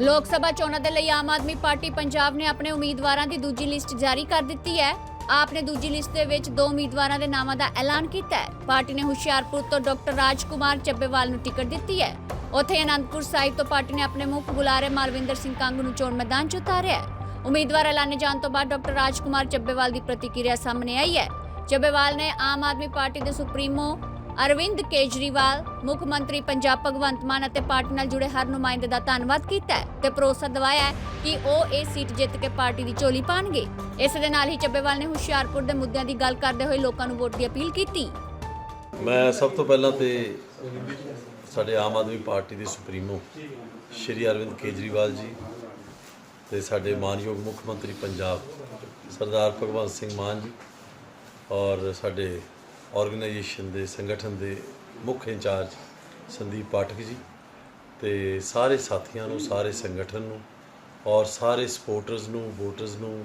ਲੋਕ ਸਭਾ ਚੋਣਾਂ ਦੇ ਲਈ ਆਮ ਆਦਮੀ ਪਾਰਟੀ ਪੰਜਾਬ ਨੇ ਆਪਣੇ ਉਮੀਦਵਾਰਾਂ ਦੀ ਦੂਜੀ ਲਿਸਟ ਜਾਰੀ ਕਰ ਦਿੱਤੀ ਹੈ। ਆਪ ਨੇ ਦੂਜੀ ਲਿਸਟ ਦੇ ਵਿੱਚ ਦੋ ਉਮੀਦਵਾਰਾਂ ਦੇ ਨਾਮਾਂ ਦਾ ਐਲਾਨ ਕੀਤਾ ਹੈ। ਪਾਰਟੀ ਨੇ ਹੁਸ਼ਿਆਰਪੁਰ ਤੋਂ ਡਾਕਟਰ ਰਾਜਕੁਮਾਰ ਚੱਬੇਵਾਲ ਨੂੰ ਟਿਕਟ ਦਿੱਤੀ ਹੈ। ਉੱਥੇ ਅਨੰਦਪੁਰ ਸਾਹਿਬ ਤੋਂ ਪਾਰਟੀ ਨੇ ਆਪਣੇ ਮੁੱਖ ਬੁਲਾਰੇ ਮਾਲਵਿੰਦਰ ਸਿੰਘ ਕੰਗ ਨੂੰ ਚੋਣ ਮੈਦਾਨ 'ਚ ਉਤਾਰਿਆ ਹੈ। ਉਮੀਦਵਾਰ ਐਲਾਨੇ ਜਾਣ ਤੋਂ ਬਾਅਦ ਡਾਕਟਰ ਰਾਜਕੁਮਾਰ ਚੱਬੇਵਾਲ ਦੀ ਪ੍ਰਤੀਕਿਰਿਆ ਸਾਹਮਣੇ ਆਈ ਹੈ। ਚੱਬੇਵਾਲ ਨੇ ਆਮ ਆਦਮੀ ਪਾਰਟੀ ਦੇ ਸੁਪਰੀਮੋ ਅਰਵਿੰਦ ਕੇਜਰੀਵਾਲ, ਮੁੱਖ ਮੰਤਰੀ ਪੰਜਾਬ ਭਗਵੰਤ ਮਾਨ ਅਤੇ ਪਾਰਟੀ ਨਾਲ ਜੁੜੇ ਹਰ ਨੁਮਾਇੰਦੇ ਦਾ ਧੰਨਵਾਦ ਕੀਤਾ ਤੇ ਭਰੋਸਾ ਦਿਵਾਇਆ ਕਿ ਉਹ ਇਹ ਸੀਟ ਜਿੱਤ ਕੇ ਪਾਰਟੀ ਦੀ ਝੋਲੀ ਪਾਣਗੇ। ਇਸ ਦੇ ਨਾਲ ਹੀ ਚੱਬੇਵਾਲ ਨੇ ਹੁਸ਼ਿਆਰਪੁਰ ਦੇ ਮੁੱਦਿਆਂ ਦੀ ਗੱਲ ਕਰਦੇ ਹੋਏ ਲੋਕਾਂ ਨੂੰ ਵੋਟ ਦੀ ਅਪੀਲ ਕੀਤੀ। ਮੈਂ ਸਭ ਤੋਂ ਪਹਿਲਾਂ ਤੇ ਸਾਡੇ ਆਮ ਆਦਮੀ ਪਾਰਟੀ ਦੇ ਸੁਪਰੀਮੋ ਸ਼੍ਰੀ ਅਰਵਿੰਦ ਕੇਜਰੀਵਾਲ ਜੀ ਤੇ ਸਾਡੇ ਮਾਨਯੋਗ ਮੁੱਖ ਮੰਤਰੀ ਪੰਜਾਬ ਸਰਦਾਰ ਭਗਵੰਤ ਸਿੰਘ ਮਾਨ ਜੀ ਔਰ ਸਾਡੇ ਆਰਗੇਨਾਈਜੇਸ਼ਨ ਦੇ, ਸੰਗਠਨ ਦੇ ਮੁੱਖ ਇੰਚਾਰਜ ਸੰਦੀਪ ਪਾਠਕ ਜੀ ਤੇ ਸਾਰੇ ਸਾਥੀਆਂ ਨੂੰ, ਸਾਰੇ ਸੰਗਠਨ ਨੂੰ ਔਰ ਸਾਰੇ ਸਪੋਰਟਰਸ ਨੂੰ ਵੋਟਰਸ ਨੂੰ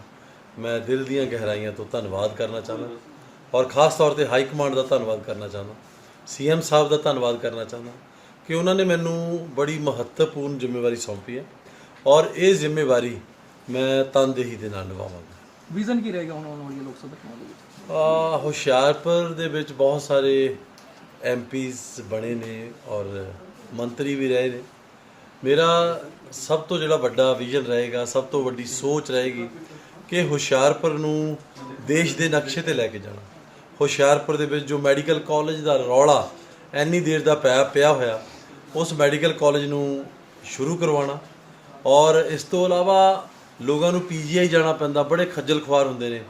ਮੈਂ ਦਿਲ ਦੀਆਂ ਗਹਿਰਾਈਆਂ ਤੋਂ ਧੰਨਵਾਦ ਕਰਨਾ ਚਾਹੁੰਦਾ ਔਰ ਖਾਸ ਤੌਰ ਤੇ ਹਾਈ ਕਮਾਂਡ ਦਾ ਧੰਨਵਾਦ ਕਰਨਾ ਚਾਹੁੰਦਾ ਸੀਐਮ ਸਾਹਿਬ ਦਾ ਧੰਨਵਾਦ ਕਰਨਾ ਚਾਹੁੰਦਾ ਕਿ ਉਹਨਾਂ ਨੇ ਮੈਨੂੰ ਬੜੀ ਮਹੱਤਵਪੂਰਨ ਜ਼ਿੰਮੇਵਾਰੀ ਸੌਂਪੀ ਹੈ ਔਰ ਇਹ ਜ਼ਿੰਮੇਵਾਰੀ ਮੈਂ ਤਨਦੇਹੀ ਦੇ ਨਾਲ ਨਿਭਾਵਾਂਗਾ। ਵਿਜ਼ਨ ਕੀ ਰਹੇਗਾ ਹੁਣ ਆਉਣ ਵਾਲੀ ਲੋਕ ਸਭਾ ਚੋਣਾਂ ਦੇ ਵਿੱਚ? ਆ, ਹੁਸ਼ਿਆਰਪੁਰ ਦੇ ਵਿੱਚ ਬਹੁਤ ਸਾਰੇ ਐਮਪੀਸ ਬਣੇ ਨੇ ਔਰ ਮੰਤਰੀ ਵੀ ਰਹੇ ਨੇ। ਮੇਰਾ ਸਭ ਤੋਂ ਜਿਹੜਾ ਵੱਡਾ ਵਿਜ਼ਨ ਰਹੇਗਾ, ਸਭ ਤੋਂ ਵੱਡੀ ਸੋਚ ਰਹੇਗੀ ਕਿ ਹੁਸ਼ਿਆਰਪੁਰ ਨੂੰ ਦੇਸ਼ ਦੇ ਨਕਸ਼ੇ ਤੇ ਲੈ ਕੇ ਜਾਣਾ। ਹੁਸ਼ਿਆਰਪੁਰ ਦੇ ਵਿੱਚ ਜੋ ਮੈਡੀਕਲ ਕਾਲਜ ਦਾ ਰੌਲਾ ਇੰਨੀ ਦੇਰ ਦਾ ਪਿਆ ਪਿਆ ਹੋਇਆ, ਉਸ ਮੈਡੀਕਲ ਕਾਲਜ ਨੂੰ ਸ਼ੁਰੂ ਕਰਵਾਉਣਾ ਔਰ ਇਸ ਤੋਂ ਇਲਾਵਾ ਲੋਕਾਂ ਨੂੰ ਪੀਜੀਆਈ ਜਾਣਾ ਪੈਂਦਾ, ਬੜੇ ਖੱਜਲ ਖੁਆਰ ਹੁੰਦੇ ਨੇ।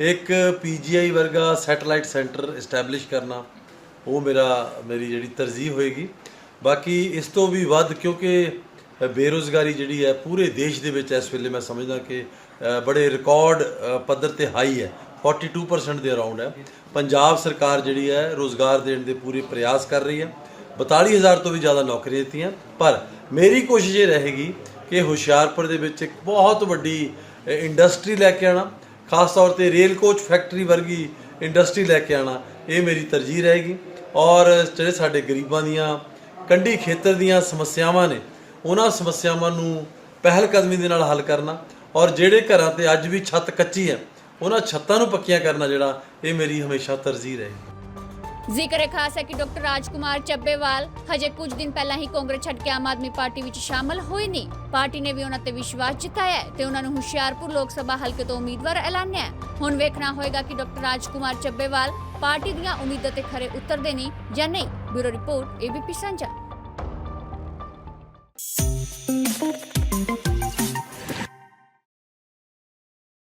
ਇੱਕ ਪੀਜੀਆਈ ਵਰਗਾ ਸੈਟੇਲਾਈਟ ਸੈਂਟਰ ਐਸਟੈਬਲਿਸ਼ ਕਰਨਾ, ਉਹ ਮੇਰਾ, ਮੇਰੀ ਜਿਹੜੀ ਤਰਜੀਹ ਹੋਏਗੀ। ਬਾਕੀ ਇਸ ਤੋਂ ਵੀ ਵੱਧ, ਕਿਉਂਕਿ ਬੇਰੋਜ਼ਗਾਰੀ ਜਿਹੜੀ ਹੈ, ਪੂਰੇ ਦੇਸ਼ ਦੇ ਵਿੱਚ ਇਸ ਵੇਲੇ ਮੈਂ ਸਮਝਦਾ ਕਿ ਬੜੇ ਰਿਕਾਰਡ ਪੱਧਰ ਤੇ ਹਾਈ ਹੈ। 42% ਦੇ ਅਰਾਊਂਡ ਹੈ। ਪੰਜਾਬ ਸਰਕਾਰ ਜਿਹੜੀ ਹੈ, ਰੋਜ਼ਗਾਰ ਦੇਣ ਦੇ ਪੂਰੇ ਪ੍ਰਯਾਸ ਕਰ ਰਹੀ ਹੈ। 42000 ਤੋਂ ਵੀ ਜ਼ਿਆਦਾ ਨੌਕਰੀਆਂ ਦਿੱਤੀਆਂ। ਪਰ ਮੇਰੀ ਕੋਸ਼ਿਸ਼ ਇਹ ਰਹੇਗੀ ਕਿ ਹੁਸ਼ਿਆਰਪੁਰ ਦੇ ਵਿੱਚ ਇੱਕ ਬਹੁਤ ਵੱਡੀ ਇੰਡਸਟਰੀ ਲੈ ਕੇ ਆਣਾ ਖਾਸ ਤੌਰ ਤੇ ਰੇਲ ਕੋਚ ਫੈਕਟਰੀ ਵਰਗੀ ਇੰਡਸਟਰੀ ਲੈ ਕੇ ਆਣਾ ਇਹ ਮੇਰੀ ਤਰਜੀਹ ਰਹੇਗੀ। ਔਰ ਜਿਹੜੇ ਸਾਡੇ ਗਰੀਬਾਂ ਦੀਆਂ, ਕੰਢੀ ਖੇਤਰ ਦੀਆਂ ਸਮੱਸਿਆਵਾਂ ਨੇ, ਉਹਨਾਂ ਸਮੱਸਿਆਵਾਂ ਨੂੰ ਪਹਿਲ ਕਦਮੀ ਦੇ ਨਾਲ ਹੱਲ ਕਰਨਾ। ਔਰ ਜਿਹੜੇ ਘਰਾਂ ਤੇ ਅੱਜ ਵੀ ਛੱਤ ਕੱਚੀ ਹੈ, ਉਹਨਾਂ ਛੱਤਾਂ ਨੂੰ ਪੱਕੀਆਂ ਕਰਨਾ ਜਿਹੜਾ ਇਹ ਮੇਰੀ ਹਮੇਸ਼ਾ ਤਰਜੀਹ ਰਹੇਗੀ। ਜ਼ਿਕਰ ਹੈ ਖਾਸ ਹੈ ਕਿ ਡਾਕਟਰ ਰਾਜਕੁਮਾਰ ਚੱਬੇਵਾਲ ਹਜੇ ਕੁਝ ਦਿਨ ਪਹਿਲਾਂ ਹੀ ਕਾਂਗਰਸ ਛੱਡ ਕੇ ਆਮ ਆਦਮੀ ਪਾਰਟੀ ਵਿੱਚ ਸ਼ਾਮਲ ਹੋਏ ਨੇ। ਪਾਰਟੀ ਨੇ ਵੀ ਉਹਨਾਂ ਤੇ ਵਿਸ਼ਵਾਸ ਜਤਾਇਆ ਹੈ ਤੇ ਉਹਨਾਂ ਨੂੰ ਹੁਸ਼ਿਆਰਪੁਰ ਲੋਕ ਸਭਾ ਹਲਕੇ ਤੋਂ ਉਮੀਦਵਾਰ ਐਲਾਨਿਆ ਹੁਣ ਵੇਖਣਾ ਹੋਏਗਾ ਕਿ ਡਾਕਟਰ ਰਾਜਕੁਮਾਰ ਚੱਬੇਵਾਲ ਪਾਰਟੀ ਦੀਆਂ ਉਮੀਦਾਂ ਤੇ ਖਰੇ ਉਤਰਦੇ ਨੇ ਜਾਂ ਨਹੀਂ। ਬਿਊਰੋ ਰਿਪੋਰਟ ਏਬੀਪੀ ਸਾਂਝਾ।